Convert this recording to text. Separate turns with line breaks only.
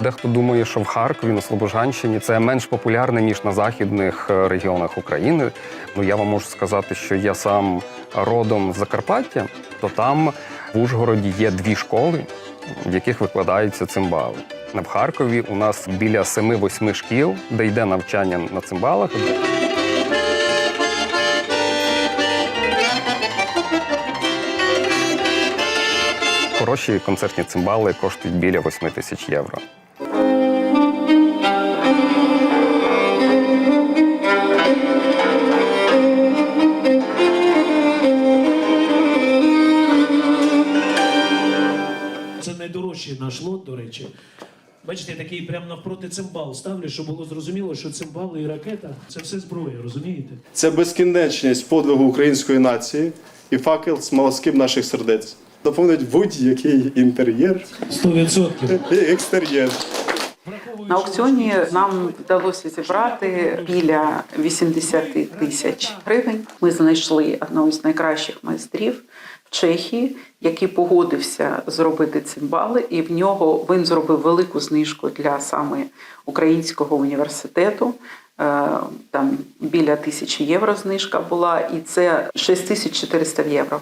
дехто думає, що в Харкові на Слобожанщині це менш популярне ніж на західних е, регіонах України. Ну я вам можу сказати, що я сам родом з Закарпаття, то там в Ужгороді є дві школи, в яких викладаються цимбали. В Харкові у нас біля 7-8 шкіл, де йде навчання на цимбалах. Хороші концертні цимбали коштують біля 8 тисяч євро.
Це найдорожчий наш лот, до речі. Бачите, я такий прямо навпроти цимбал ставлю, щоб було зрозуміло, що цимбали і ракета це все зброя, розумієте?
Це безкінечність подвигу української нації і факел смолоскип наших сердець. Доповнить будь-який інтер'єр
100%.
і екстер'єр.
На аукціоні нам вдалося зібрати біля 80 тисяч гривень. Ми знайшли одного з найкращих майстрів Чехії, який погодився зробити цимбали, і в нього він зробив велику знижку для саме українського університету. Е, Там біля тисячі євро знижка була, і це 6400 євро.